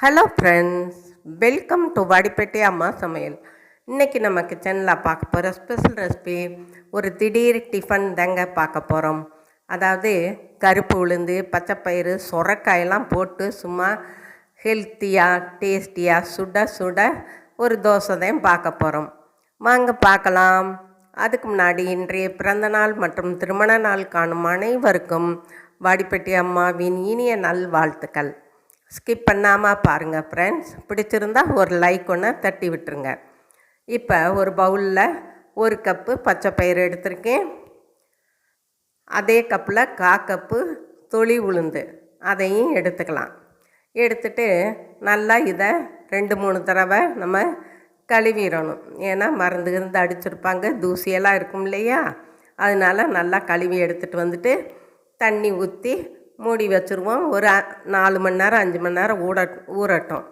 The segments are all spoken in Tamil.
Hello friends welcome to Vadipettai அம்மா சமையல் இன்றைக்கி நம்ம கிச்சனில் பார்க்க போகிற ஸ்பெஷல் ரெசிபி ஒரு திடீர் டிஃபன் தாங்க பார்க்க போகிறோம் அதாவது கருப்பு உளுந்து பச்சைப்பயிறு சொரக்காயெல்லாம் போட்டு சும்மா ஹெல்த்தியாக டேஸ்டியாக சுட சுட ஒரு தோசை தான் பார்க்க போகிறோம் வாங்க பார்க்கலாம். அதுக்கு முன்னாடி இன்றைய பிறந்தநாள் மற்றும் திருமண நாள் காணும் அனைவருக்கும் வாடிப்பட்டி அம்மாவின் இனிய நல்வாழ்த்துக்கள். ஸ்கிப் பண்ணாமல் பாருங்கள் ஃப்ரெண்ட்ஸ் பிடிச்சிருந்தா ஒரு லைக் ஒன்று தட்டி விட்டுருங்க. இப்போ ஒரு பவுலில் ஒரு கப்பு பச்சை பயிறு எடுத்திருக்கேன். அதே கப்பில் கா கப்பு தொளி உளுந்து. அதையும் எடுத்துக்கலாம். எடுத்துட்டு நல்லா இதை ரெண்டு மூணு தடவை நம்ம கழுவிடணும். ஏன்னா மருந்து இருந்து அடிச்சிருப்பாங்க தூசியெல்லாம் இருக்கும் இல்லையா? அதனால நல்லா கழுவி எடுத்துகிட்டு வந்துட்டு தண்ணி ஊற்றி மூடி வச்சுருவோம். ஒரு நாலு மணி நேரம் அஞ்சு மணி நேரம் ஊட ஊறட்டும்.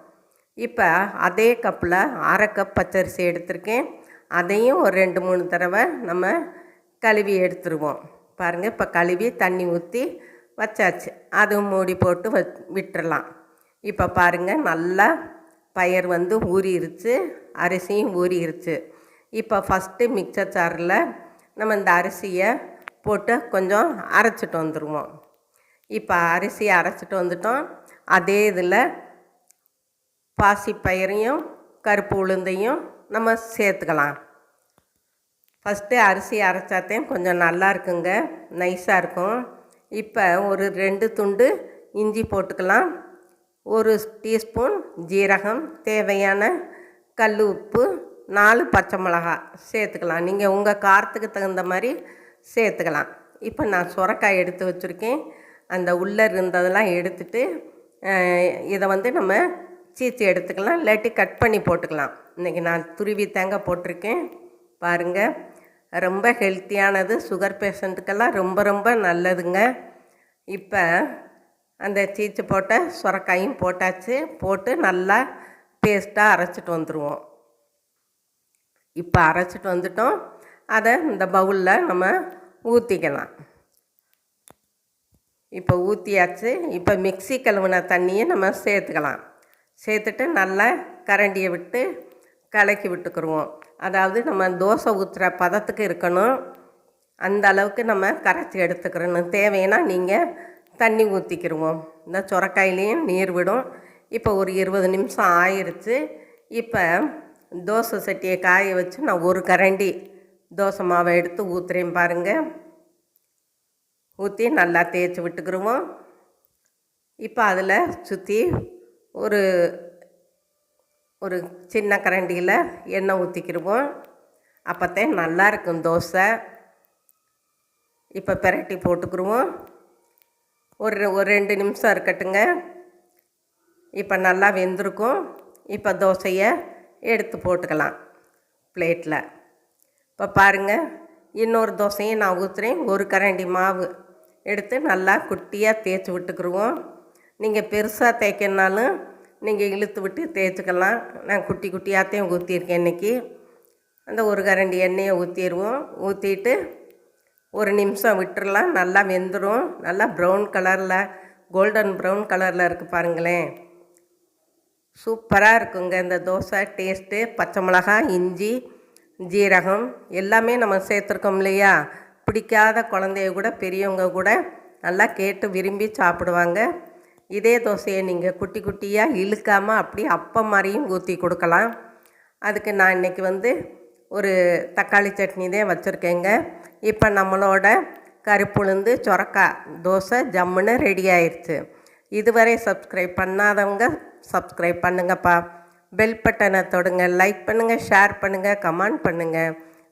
இப்போ அதே கப்பில் அரை கப் பச்சரிசி எடுத்திருக்கேன். அதையும் ஒரு ரெண்டு மூணு தடவை நம்ம கழுவி எடுத்துருவோம். பாருங்கள் இப்போ கழுவி தண்ணி ஊற்றி வச்சாச்சு. அதுவும் மூடி போட்டு வ விட்டுறலாம். இப்போ பாருங்கள் நல்லா பயிர் வந்து ஊறிருச்சு. அரிசியும் ஊறிருச்சு. இப்போ ஃபஸ்ட்டு மிக்சர் சாரில் நம்ம இந்த அரிசியை போட்டு கொஞ்சம் அரைச்சிட்டு வந்துடுவோம் இப்போ அரிசியை அரைச்சிட்டு வந்துட்டோம். அதே இதில் பாசிப்பயிரையும் கருப்பு உளுந்தையும் நம்ம சேர்த்துக்கலாம். ஃபஸ்ட்டு அரிசி அரைச்சாத்தையும் கொஞ்சம் நல்லா இருக்குங்க. நைஸாக இருக்கும். இப்போ ஒரு ரெண்டு துண்டு இஞ்சி போட்டுக்கலாம். ஒரு டீஸ்பூன் ஜீரகம் தேவையான கல் உப்பு நாலு பச்சை மிளகா சேர்த்துக்கலாம். நீங்கள் உங்கள் காரத்துக்கு தகுந்த மாதிரி சேர்த்துக்கலாம். இப்போ நான் சுரக்காய் எடுத்து வச்சுருக்கேன். அந்த உள்ளே இருந்ததெல்லாம் எடுத்துட்டு இதை வந்து நம்ம சீச்சி எடுத்துக்கலாம். இல்லாட்டி கட் பண்ணி போட்டுக்கலாம். இன்றைக்கி நான் துருவி தேங்காய் போட்டிருக்கேன். பாருங்கள் ரொம்ப ஹெல்த்தியானது. சுகர் பேஷண்ட்டுக்கெல்லாம் ரொம்ப ரொம்ப நல்லதுங்க. இப்போ அந்த சீச்சு போட்ட சுரக்காயும் போட்டாச்சு. போட்டு நல்லா பேஸ்ட்டாக அரைச்சிட்டு வந்துடுவோம் இப்போ அரைச்சிட்டு வந்துட்டோம். அதை இந்த பவுலில் நம்ம ஊற்றிக்கலாம் இப்போ ஊற்றியாச்சு இப்போ மிக்ஸி கழுவுன தண்ணியை நம்ம சேர்த்துக்கலாம். சேர்த்துட்டு நல்லா கரண்டியை விட்டு கலக்கி விட்டுக்குருவோம். அதாவது நம்ம தோசை ஊற்றுற பதத்துக்கு இருக்கணும். அந்த அளவுக்கு நம்ம கரைச்சி எடுத்துக்கிறணும். தேவைன்னா நீங்கள் தண்ணி ஊற்றிக்கிருவோம் இந்த சுரக்காயிலையும் நீர் விடும். இப்போ ஒரு இருபது நிமிஷம் ஆயிருச்சு. இப்போ தோசை சட்டியை காய வச்சு நான் ஒரு கரண்டி தோசை மாவை எடுத்து ஊற்றுறேன் பாருங்கள் ஊற்றி நல்லா தேய்ச்சி விட்டுக்கிருவோம். இப்போ அதில் சுற்றி ஒரு ஒரு சின்ன கரண்டியில் எண்ணெய் ஊற்றிக்கிருவோம் அப்போத்தான் நல்லா இருக்கும் தோசை. இப்போ பிரட்டி போட்டுக்கிருவோம். ஒரு ஒரு ரெண்டு நிமிஷம் இருக்கட்டுங்க. இப்போ நல்லா வெந்திருக்கும். இப்போ தோசையை எடுத்து போட்டுக்கலாம் பிளேட்டில் இப்போ பாருங்கள் இன்னொரு தோசையும் நான் ஊற்றுறேன் ஒரு கரண்டி மாவு. எடுத்து நல்லா குட்டியாக தேய்ச்சி விட்டுக்குருவோம். நீங்கள் பெருசாக தேய்க்கணுனாலும் நீங்கள் இழுத்து விட்டு தேய்ச்சிக்கலாம். நான் குட்டி குட்டியாகத்தையும் ஊற்றிருக்கேன் இன்றைக்கி அந்த ஒரு கரண்டி எண்ணெயை ஊற்றிடுவோம் ஊற்றிட்டு ஒரு நிமிஷம் விட்டுறலாம். நல்லா வெந்துடும் நல்லா ப்ரௌன் கலரில் கோல்டன் ப்ரௌன் கலரில் இருக்குது பாருங்களேன். சூப்பராக இருக்குங்க. இந்த தோசை டேஸ்ட்டு பச்சை மிளகாய் இஞ்சி ஜீரகம் எல்லாமே நம்ம சேர்த்துருக்கோம் இல்லையா? பிடிக்காத குழந்தைய கூட பெரியவங்க கூட நல்லா கேட்டு விரும்பி சாப்பிடுவாங்க. இதே தோசையை நீங்கள் குட்டி குட்டியாக இழுக்காமல் அப்படியே அப்பம் மாதிரியும் ஊற்றி கொடுக்கலாம். அதுக்கு நான் இன்றைக்கி வந்து ஒரு தக்காளி சட்னி தான் வச்சுருக்கேங்க. இப்போ நம்மளோட கருப்புளுந்து சொரக்காய் தோசை ஜம்முன்னு ரெடி ஆயிடுச்சு இதுவரை சப்ஸ்கிரைப் பண்ணாதவங்க சப்ஸ்கிரைப் பண்ணுங்கப்பா. பெல் பட்டனை தொடுங்க லைக் பண்ணுங்கள் ஷேர் பண்ணுங்கள் கமெண்ட் பண்ணுங்கள்